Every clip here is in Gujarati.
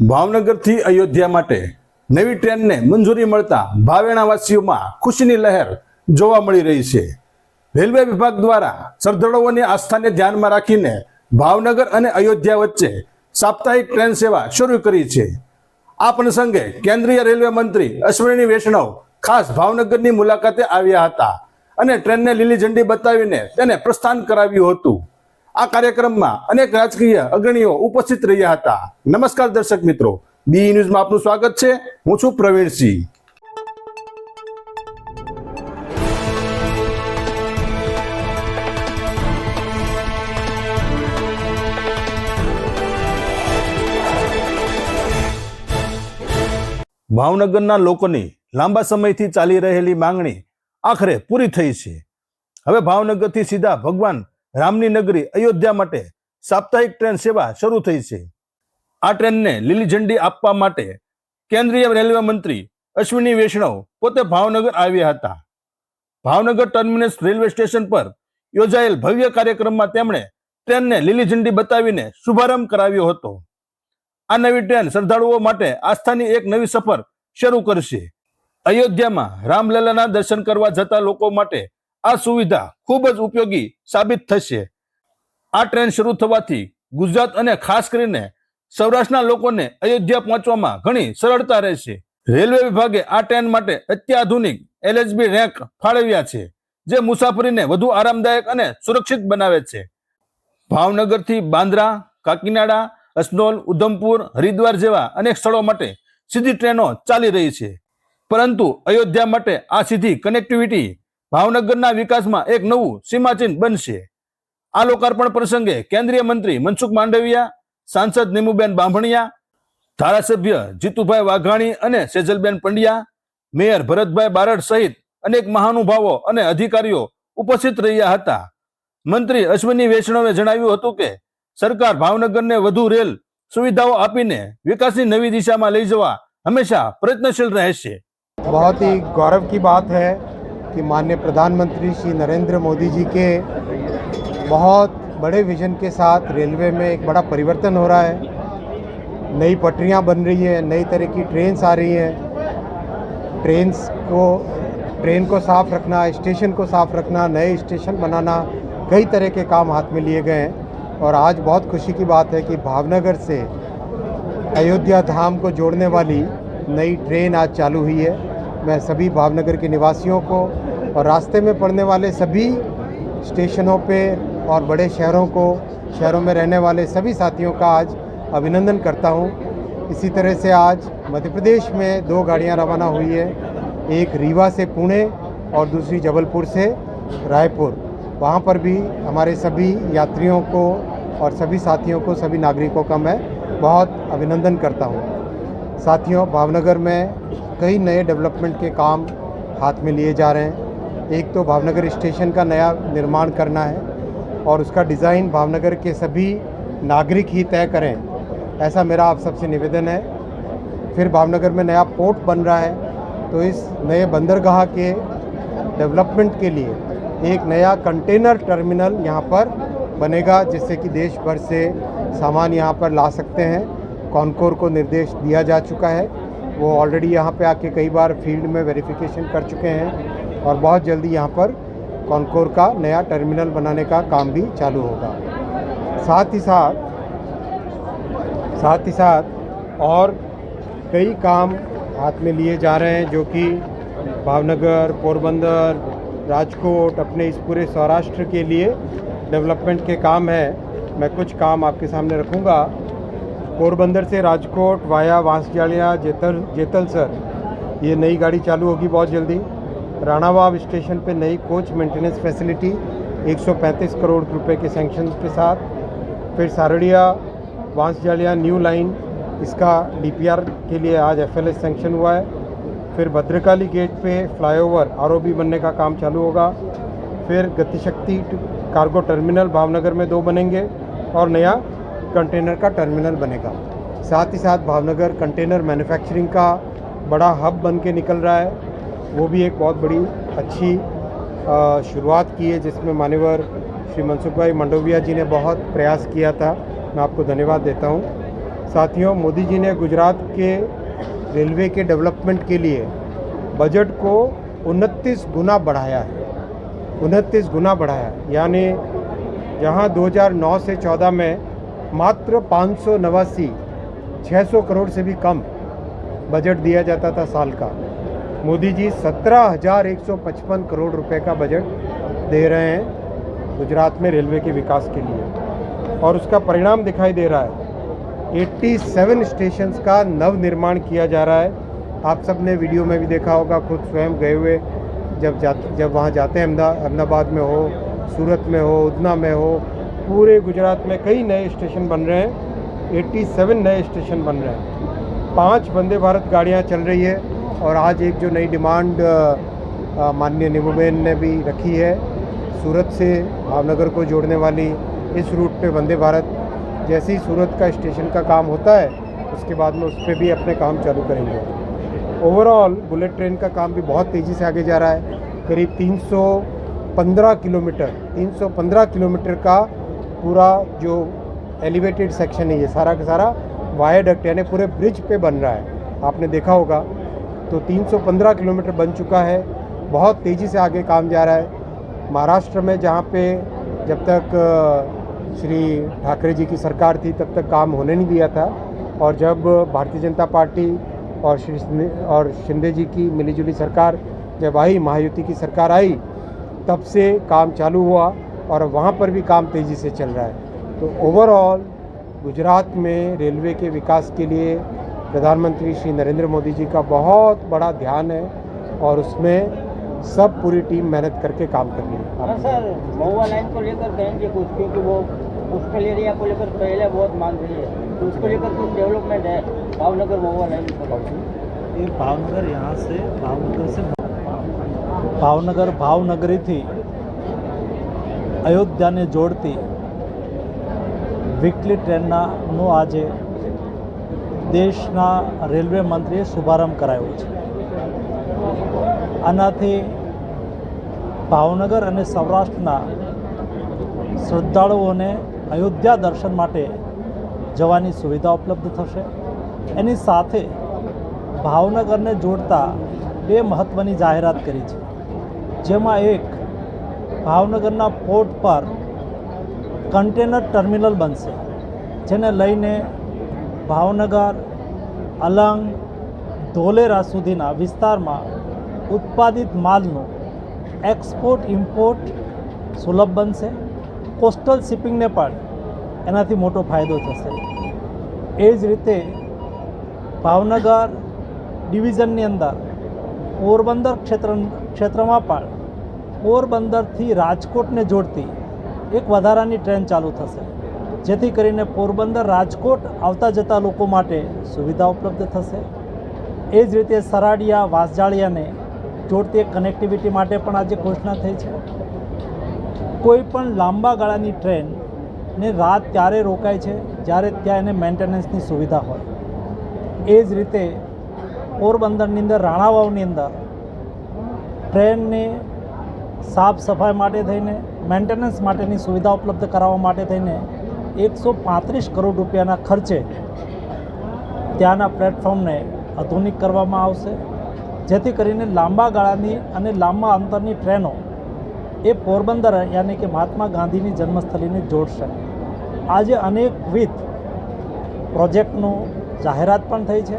ભાવનગરથી અયોધ્યા માટે નવી ટ્રેનને મંજૂરી મળતા ભાવેણાવાસીઓમાં ખુશીની લહેર જોવા મળી રહી છે. રેલવે વિભાગ દ્વારા શ્રદ્ધાળુઓની આસ્થાને ધ્યાનમાં રાખીને ભાવનગર અને અયોધ્યા વચ્ચે સાપ્તાહિક ટ્રેન સેવા શરૂ કરી છે. આ પ્રસંગે કેન્દ્રીય રેલવે મંત્રી અશ્વિની વૈષ્ણવ ખાસ ભાવનગરની મુલાકાતે આવ્યા હતા અને ટ્રેનને લીલી ઝંડી બતાવીને તેને પ્રસ્થાન કરાવ્યું હતું. આ કાર્યક્રમમાં અનેક રાજકીય અગ્રણીઓ ઉપસ્થિત રહ્યા હતા. નમસ્કાર દર્શક મિત્રો. બી ન્યૂઝમાં આપનું સ્વાગત છે. હું છું પ્રવીણસિંહ. ભાવનગરના લોકોની લાંબા સમયથી ચાલી રહેલી માંગણી આખરે પૂરી થઈ છે. હવે ભાવનગરથી સીધા ભગવાન રામની નગરી અયોધ્યા માટે સાપ્તાહિક ટ્રેન સેવા શરૂ થઈ છે. આ ટ્રેનને લીલી ઝંડી આપવા માટે કેન્દ્રીય રેલવે મંત્રી અશ્વિની વૈષ્ણવ પોતે ભાવનગર આવ્યા હતા. ભાવનગર ટર્મિનસ રેલવે સ્ટેશન પર યોજાયેલ ભવ્ય કાર્યક્રમમાં તેમણે ટ્રેનને લીલી ઝંડી બતાવીને શુભારંભ કરાવ્યો હતો. આ નવી ટ્રેન શ્રદ્ધાળુઓ માટે આસ્થાની એક નવી સફર શરૂ કરશે. અયોધ્યામાં રામલલાના દર્શન કરવા જતા લોકો માટે આ સુવિધા ખૂબ જ ઉપયોગી સાબિત થશે. આ ટ્રેન શરૂ થવાથી ગુજરાત અને ખાસ કરીને સૌરાષ્ટ્રના લોકોને અયોધ્યા પહોંચવામાં ઘણી સરળતા રહેશે. રેલવે વિભાગે આ ટ્રેન માટે અત્યાધુનિક એલએચબી રેક ફાળવ્યા છે, જે મુસાફરીને વધુ આરામદાયક અને સુરક્ષિત બનાવે છે. ભાવનગરથી બાંદ્રા, કાકીનાડા, અસનોલ, ઉધમપુર, હરિદ્વાર જેવા અનેક સ્થળો માટે સીધી ટ્રેનો ચાલી રહી છે. પરંતુ અયોધ્યા માટે આ સીધી કનેક્ટિવિટી ભાવનગરના વિકાસમાં એક નવું સીમાચિહ્ન બનશે આ લોકાર્પણ પ્રસંગે કેન્દ્રીય મંત્રી મનસુખ માંડવિયા સાંસદ નીમુબેન બાંભણિયા ધારાસભ્ય જીતુભાઈ વાઘાણી અને સેજલબેન પંડ્યા મેયર ભરતભાઈ બારડ સહિત અનેક મહાનુભાવો અને અધિકારીઓ ઉપસ્થિત રહ્યા હતા મંત્રી અશ્વિની વૈષ્ણવે જણાવ્યું હતું કે સરકાર ભાવનગરને વધુ રેલ સુવિધાઓ આપીને વિકાસની નવી દિશામાં લઈ જવા હંમેશા પ્રયત્નશીલ રહેશે बहुत ही गौरव की बात है कि माननीय प्रधानमंत्री श्री नरेंद्र मोदी जी के बहुत बड़े विजन के साथ रेलवे में एक बड़ा परिवर्तन हो रहा है। नई पटरियाँ बन रही है, नई तरह की ट्रेन्स आ रही हैं। ट्रेन्स को ट्रेन को साफ़ रखना स्टेशन को साफ़ रखना, नए स्टेशन बनाना, कई तरह के काम हाथ में लिए गए हैं। और आज बहुत खुशी की बात है कि भावनगर से अयोध्या धाम को जोड़ने वाली नई ट्रेन आज चालू हुई है। मैं सभी भावनगर के निवासियों को और रास्ते में पड़ने वाले सभी स्टेशनों पे और बड़े शहरों को, शहरों में रहने वाले सभी साथियों का आज अभिनंदन करता हूँ। इसी तरह से आज मध्य प्रदेश में दो गाड़ियाँ रवाना हुई है। एक रीवा से पुणे और दूसरी जबलपुर से रायपुर। वहाँ पर भी हमारे सभी यात्रियों को और सभी साथियों को, सभी नागरिकों का मैं बहुत अभिनंदन करता हूँ। साथियों, भावनगर में कई नए डेवलपमेंट के काम हाथ में लिए जा रहे हैं। एक तो भावनगर स्टेशन का नया निर्माण करना है और उसका डिज़ाइन भावनगर के सभी नागरिक ही तय करें, ऐसा मेरा आप सबसे निवेदन है। फिर भावनगर में नया पोर्ट बन रहा है तो इस नए बंदरगाह के डेवलपमेंट के लिए एक नया कंटेनर टर्मिनल यहाँ पर बनेगा, जिससे कि देश भर से सामान यहाँ पर ला सकते हैं। कॉनकोर को निर्देश दिया जा चुका है। वो ऑलरेडी यहाँ पे आके कई बार फ़ील्ड में वेरिफिकेशन कर चुके हैं। और बहुत जल्दी यहाँ पर कॉनकोर का नया टर्मिनल बनाने का काम भी चालू होगा। साथ ही साथ साथ ही साथ और कई काम हाथ में लिए जा रहे हैं जो कि भावनगर, पोरबंदर, राजकोट, अपने इस पूरे सौराष्ट्र के लिए डेवलपमेंट के काम है। मैं कुछ काम आपके सामने रखूँगा। पोरबंदर से राजकोट वाया वांसजालिया जेतल जेतलसर ये नई गाड़ी चालू होगी बहुत जल्दी। राणावाब स्टेशन पे नई कोच मेंटेनेंस फैसिलिटी 135 करोड़ रुपए के सेंक्शन के साथ। फिर सारड़िया वांसजालिया न्यू लाइन इसका डीपीआर के लिए आज एफएलएस सेंक्शन हुआ है। फिर भद्रकाली गेट पे फ्लाईओवर आरओबी बनने का काम चालू होगा। फिर गतिशक्ति कार्गो टर्मिनल भावनगर में दो बनेंगे और नया कंटेनर का टर्मिनल बनेगा। साथ ही साथ भावनगर कंटेनर मैन्युफैक्चरिंग का बड़ा हब बन के निकल रहा है। वो भी एक बहुत बड़ी अच्छी शुरुआत की है, जिसमें मान्यवर श्री मनसुख भाई मंडोविया जी ने बहुत प्रयास किया था। मैं आपको धन्यवाद देता हूँ। साथियों, मोदी जी ने गुजरात के रेलवे के डेवलपमेंट के लिए बजट को उनतीस गुना बढ़ाया है। उनतीस गुना बढ़ाया यानी जहाँ 2009 से 14 में मात्र पाँच सौ करोड़ से भी कम बजट दिया जाता था साल का। मोदी जी सत्रह हज़ार एक सौ पचपन करोड़ रुपए का बजट दे रहे हैं गुजरात में रेलवे के विकास के लिए। और उसका परिणाम दिखाई दे रहा है। 87 स्टेशंस का नव निर्माण किया जा रहा है। आप सबने वीडियो में भी देखा होगा, खुद स्वयं गए हुए, जब जा, जब वहाँ जाते हैं, अहमदा, अहमदाबाद में हो, सूरत में हो, उधना में हो, पूरे गुजरात में कई नए स्टेशन बन रहे हैं। 87 नए स्टेशन बन रहे हैं। पाँच वंदे भारत गाड़ियाँ चल रही है। और आज एक जो नई डिमांड माननीय निमुबेन ने भी रखी है, सूरत से भावनगर को जोड़ने वाली इस रूट पे वंदे भारत। जैसे ही सूरत का स्टेशन का काम होता है, उसके बाद में उस पर भी अपने काम चालू करेंगे। ओवरऑल बुलेट ट्रेन का काम भी बहुत तेज़ी से आगे जा रहा है। करीब 315 किलोमीटर 315 किलोमीटर का पूरा जो एलिवेटेड सेक्शन है, ये सारा का सारा वायाडक्ट यानी पूरे ब्रिज पे बन रहा है। आपने देखा होगा तो 315 किलोमीटर बन चुका है। बहुत तेज़ी से आगे काम जा रहा है। महाराष्ट्र में जहाँ पे जब तक श्री ठाकरे जी की सरकार थी, तब तक काम होने नहीं दिया था। और जब भारतीय जनता पार्टी और श्री और शिंदे जी की मिलीजुली सरकार, जब आई, महायुति की सरकार आई, तब से काम चालू हुआ और वहाँ पर भी काम तेज़ी से चल रहा है। तो ओवरऑल, गुजरात में रेलवे के विकास के लिए प्रधानमंत्री श्री नरेंद्र मोदी जी का बहुत बड़ा ध्यान है और उसमें सब पूरी टीम मेहनत करके काम कर रही है हाँ आप सर महुआ लाइन को लेकर कहेंगे कुछ क्योंकि वो कोस्टल एरिया को लेकर पहले बहुत मांग रही है तो उसको लेकर कुछ डेवलपमेंट है भावनगर महुआ लाइन को એ ભાવનગર यहाँ से ભાવનગર से ભાવનગર ભાવનગરીથી અયોધ્યાને જોડતી વીકલી ટ્રેનનાનો આજે દેશના રેલવે મંત્રીએ શુભારંભ કરાયો છે. આનાથી ભાવનગર અને સૌરાષ્ટ્રના શ્રદ્ધાળુઓને અયોધ્યા દર્શન માટે જવાની સુવિધા ઉપલબ્ધ થશે. એની સાથે ભાવનગરને જોડતા બે મહત્ત્વની જાહેરાત કરી છે. જેમાં એક, ભાવનગરના પોર્ટ પર કન્ટેનર ટર્મિનલ બનશે, જેને લઈને ભાવનગર, અલંગ, ધોલેરા સુધીના વિસ્તારમાં ઉત્પાદિત માલનું એક્સપોર્ટ ઇમ્પોર્ટ સુલભ બનશે. કોસ્ટલ શિપિંગને પણ એનાથી મોટો ફાયદો થશે. એ જ રીતે ભાવનગર ડિવિઝનની અંદર પોરબંદર ક્ષેત્ર, ક્ષેત્રમાં પણ પોરબંદરથી રાજકોટને જોડતી એક વધારાની ટ્રેન ચાલુ થશે. જેથી કરીને પોરબંદર રાજકોટ આવતા જતા લોકો માટે સુવિધા ઉપલબ્ધ થશે. એ જ રીતે સરાડિયા, વાસજાળિયાને જોડતી કનેક્ટિવિટી માટે પણ આજે ઘોષણા થઈ છે. કોઈ પણ લાંબા ગાળાની ટ્રેન ને રાત ત્યારે રોકાય છે જ્યારે ત્યાં એને મેન્ટેનન્સની સુવિધા હોય. એ જ રીતે પોરબંદરની અંદર, રાણાવાવની અંદર ટ્રેનને સાફ સફાઈ માટે થઈને મેન્ટેનન્સ માટેની સુવિધા ઉપલબ્ધ કરાવવા માટે થઈને એકસો પાંત્રીસ કરોડ રૂપિયાના ખર્ચે ત્યાંના પ્લેટફોર્મને આધુનિક કરવામાં આવશે. જેથી કરીને લાંબા ગાળાની અને લાંબા અંતરની ટ્રેનો એ પોરબંદર યાની કે મહાત્મા ગાંધીની જન્મસ્થળીને જોડશે. આજે અનેકવિધ પ્રોજેક્ટનું જાહેરાત પણ થઈ છે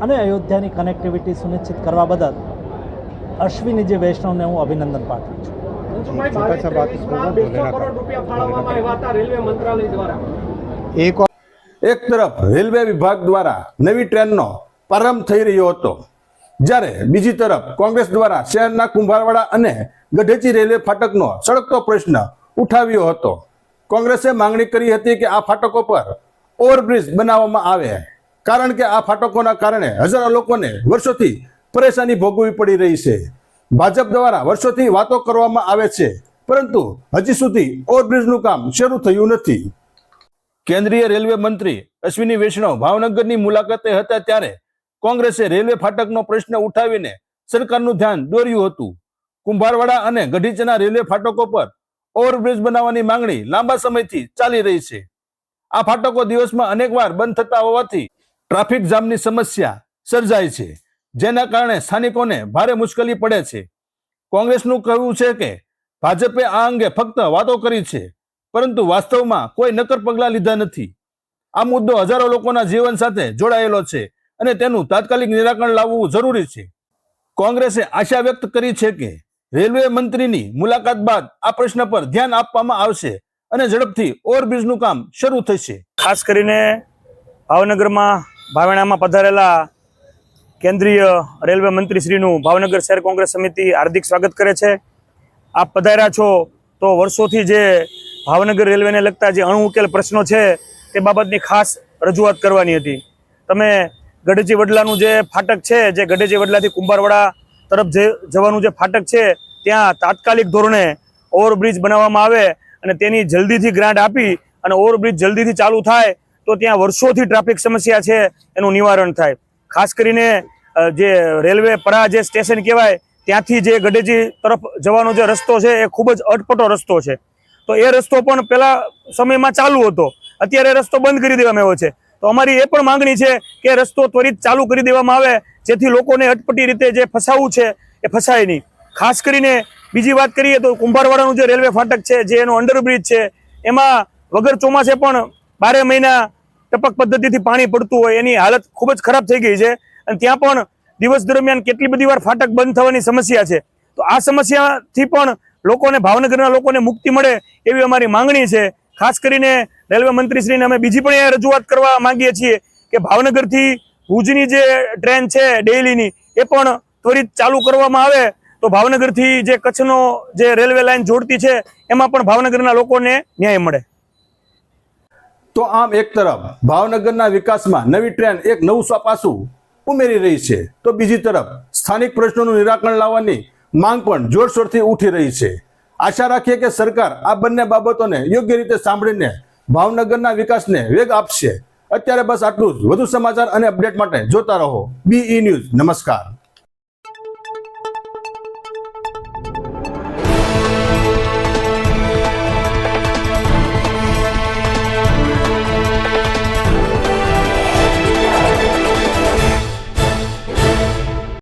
અને અયોધ્યાની કનેક્ટિવિટી સુનિશ્ચિત કરવા બદલ અશ્વિની જે વૈષ્ણવને હું અભિનંદન પાઠવું છું. એક તરફ રેલવે વિભાગ દ્વારા નવી ટ્રેનનો પ્રારંભ થઈ રહ્યો હતો. જ્યારે બીજી તરફ કોંગ્રેસ દ્વારા શહેરના કુંભારવાડા અને ગઢેચી રેલવે ફાટકનો સળગતો પ્રશ્ન ઉઠાવ્યો હતો. કોંગ્રેસે માંગણી કરી હતી કે આ ફાટકો પર ઓવરબ્રિજ બનાવવામાં આવે. કારણ કે આ ફાટકોના કારણે હજારો લોકોને વર્ષોથી પરેશાની ભોગવવી પડી રહી છે. ભાજપ દ્વારા વર્ષોથી વાતો કરવામાં આવે છે, પરંતુ હજી સુધી ઓવરબ્રિજનું કામ શરૂ થયું નથી. કેન્દ્રીય રેલવે મંત્રી અશ્વિની વૈષ્ણવ ભાવનગરની મુલાકાતે હતા ત્યારે કોંગ્રેસે રેલવે ફાટકનો પ્રશ્ન ઉઠાવીને સરકારનું ધ્યાન દોર્યું હતું. કુંભારવાડા અને ગઢીચના રેલવે ફાટકો પર ઓવરબ્રિજ બનાવવાની માંગણી લાંબા સમયથી ચાલી રહી છે. આ ફાટકો દિવસમાં અનેકવાર બંધ થતા હોવાથી ટ્રાફિક જામની સમસ્યા સર્જાય છે. જેના કારણે સ્થાનિકોને ભારે મુશ્કેલી પડે છે. કોંગ્રેસનું કહેવું છે કે ભાજપે આ અંગે ફક્ત વાતો કરી છે, પરંતુ વાસ્તવમાં કોઈ નક્કર પગલાં લીધા નથી. આ મુદ્દો હજારો લોકોના જીવન સાથે જોડાયેલો છે અને તેનું તાત્કાલિક નિરાકરણ લાવવું જરૂરી છે. કોંગ્રેસે આશા વ્યક્ત કરી છે કે રેલવે મંત્રીની મુલાકાત બાદ આ પ્રશ્ન પર ધ્યાન આપવામાં આવશે અને ઝડપથી ઓવરબ્રિજનું કામ શરૂ થશે. ખાસ કરીને ભાવનગરમાં, ભાવેણામાં પધારેલા કેન્દ્રીય રેલવે મંત્રીશ્રીનું ભાવનગર શહેર કોંગ્રેસ સમિતિ હાર્દિક સ્વાગત કરે છે. આપ પધાર્યા છો તો વર્ષોથી જે ભાવનગર રેલવેને લગતા જે અણઉકેલ પ્રશ્નો છે તે બાબતની ખાસ રજૂઆત કરવાની હતી. તમે ગઢેજી વડલાનું જે ફાટક છે, જે ગઢેજી વડલાથી કુંભારવાડા તરફ જે જવાનું જે ફાટક છે, ત્યાં તાત્કાલિક ધોરણે ઓવરબ્રિજ બનાવવામાં આવે અને તેની જલ્દીથી ગ્રાન્ટ આપી અને ઓવરબ્રિજ જલ્દીથી ચાલુ થાય તો ત્યાં વર્ષોથી ટ્રાફિક સમસ્યા છે, એનું નિવારણ થાય. ખાસ કરીને જે રેલવે પરા જે સ્ટેશન કહેવાય, ત્યાંથી જે ગઢેજી તરફ જવાનો જે રસ્તો છે, એ ખૂબ જ અટપટો રસ્તો છે. તો એ રસ્તો પણ પહેલાં સમયમાં ચાલુ હતો. અત્યારે રસ્તો બંધ કરી દેવામાં આવ્યો છે. તો અમારી એ પણ માંગણી છે કે રસ્તો ત્વરિત ચાલુ કરી દેવામાં આવે, જેથી લોકોને અટપટી રીતે જે ફસાવું છે, એ ફસાય નહીં. ખાસ કરીને બીજી વાત કરીએ તો કુંભારવાડાનું જે રેલવે ફાટક છે, જે એનો અંડરબ્રિજ છે, એમાં વગર ચોમાસે પણ બારે મહિના ટપક પદ્ધતિથી પાણી પડતું હોય, એની હાલત ખૂબ જ ખરાબ થઈ ગઈ છે. અને ત્યાં પણ દિવસ દરમિયાન કેટલી બધી વાર ફાટક બંધ થવાની સમસ્યા છે. તો આ સમસ્યાથી પણ લોકોને, ભાવનગરના લોકોને મુક્તિ મળે એવી અમારી માંગણી છે. ખાસ કરીને રેલવે મંત્રીશ્રીને અમે બીજી પણ એ રજૂઆત કરવા માંગીએ છીએ કે ભાવનગરથી ભુજની જે ટ્રેન છે ડેઇલીની, એ પણ ત્વરિત ચાલુ કરવામાં આવે. તો ભાવનગરથી જે કચ્છનો જે રેલવે લાઇન જોડતી છે, એમાં પણ ભાવનગરના લોકોને ન્યાય મળે. તો આમ એક તરફ ભાવનગરના વિકાસમાં નવી ટ્રેન એક નવું પાસું ઉમેરી રહી છે, તો બીજી તરફ સ્થાનિક પ્રશ્નોનું નિરાકરણ લાવવાની માંગ પણ જોરશોરથી ઉઠી રહી છે. આશા રાખીએ કે સરકાર આ બંને બાબતોને યોગ્ય રીતે સાંભળીને ભાવનગરના વિકાસને વેગ આપશે. અત્યારે બસ આટલું જ. વધુ સમાચાર અને અપડેટ માટે જોતા રહો. બીઈ ન્યૂઝ નમસ્કાર.